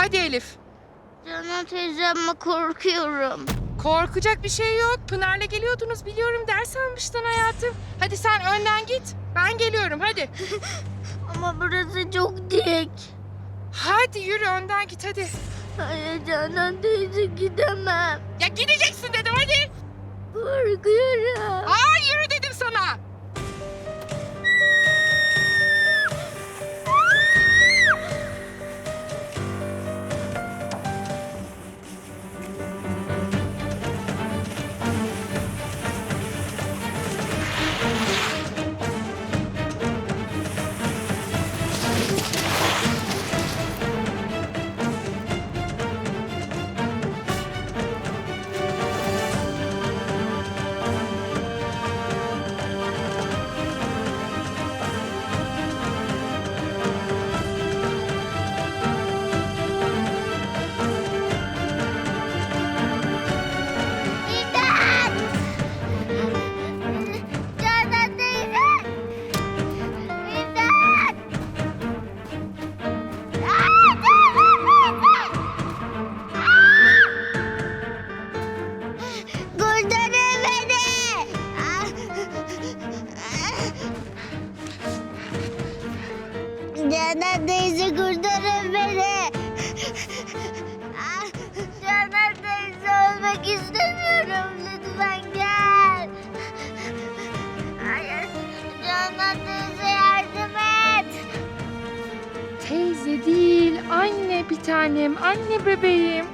Hadi Elif. Canan teyzemle korkuyorum. Korkacak bir şey yok. Pınar'la geliyordunuz biliyorum ders almıştın hayatım. Hadi sen önden git. Ben geliyorum hadi. Ama burası çok dik. Hadi yürü önden git hadi. Hayır Canan teyze gidemem. Ya gideceksin dedim hadi. Canan teyze kurtarın beni! Ah, Canan teyze ölmek istemiyorum. Lütfen gel. Hayır. Canan teyze yardım et. Teyze değil anne bir tanem anne bebeğim.